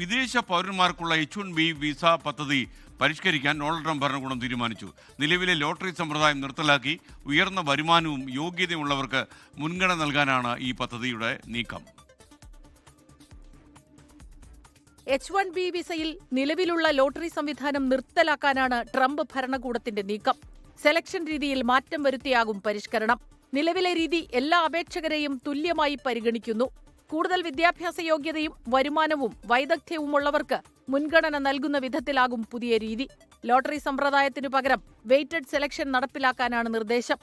വിദേശ പൗരന്മാർക്കുള്ള H one B visa പദ്ധതി പരിഷ്കരിക്കാൻ ഡൊണാൾഡ് ട്രംപ് ഭരണകൂടം തീരുമാനിച്ചു. നിലവിലെ ലോട്ടറി സമ്പ്രദായം നിർത്തലാക്കി ഉയർന്ന വരുമാനവും യോഗ്യതയുമുള്ളവർക്ക് മുൻഗണന നൽകാനാണ് ഈ പദ്ധതിയുടെ നീക്കം. എച്ച് വൺ ബി വിസയിൽ നിലവിലുള്ള ലോട്ടറി സംവിധാനം നിർത്തലാക്കാനാണ് ട്രംപ് ഭരണകൂടത്തിന്റെ നീക്കം. സെലക്ഷൻ രീതിയിൽ മാറ്റം വരുത്തിയാകും പരിഷ്കരണം. നിലവിലെ രീതി എല്ലാ അപേക്ഷകരെയും തുല്യമായി പരിഗണിക്കുന്നു. കൂടുതൽ വിദ്യാഭ്യാസ യോഗ്യതയും വരുമാനവും വൈദഗ്ധ്യവുമുള്ളവർക്ക് മുൻഗണന നൽകുന്ന വിധത്തിലാകും പുതിയ രീതി. ലോട്ടറി സമ്പ്രദായത്തിനു പകരം വെയ്റ്റഡ് സെലക്ഷൻ നടപ്പിലാക്കാനാണ് നിർദ്ദേശം.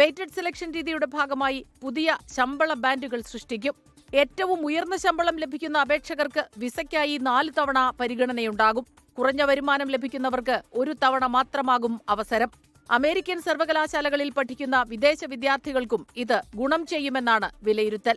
വെയ്റ്റഡ് സെലക്ഷൻ രീതിയുടെ ഭാഗമായി പുതിയ ശമ്പള ബാൻഡുകൾ സൃഷ്ടിക്കും. ഏറ്റവും ഉയർന്ന ശമ്പളം ലഭിക്കുന്ന അപേക്ഷകർക്ക് വിസയ്ക്കായി നാല് തവണ പരിഗണനയുണ്ടാകും. കുറഞ്ഞ വരുമാനം ലഭിക്കുന്നവർക്ക് ഒരു തവണ മാത്രമാകും അവസരം. അമേരിക്കൻ സർവകലാശാലകളിൽ പഠിക്കുന്ന വിദേശ വിദ്യാർത്ഥികൾക്കും ഇത് ഗുണം ചെയ്യുമെന്നാണ് വിലയിരുത്തൽ.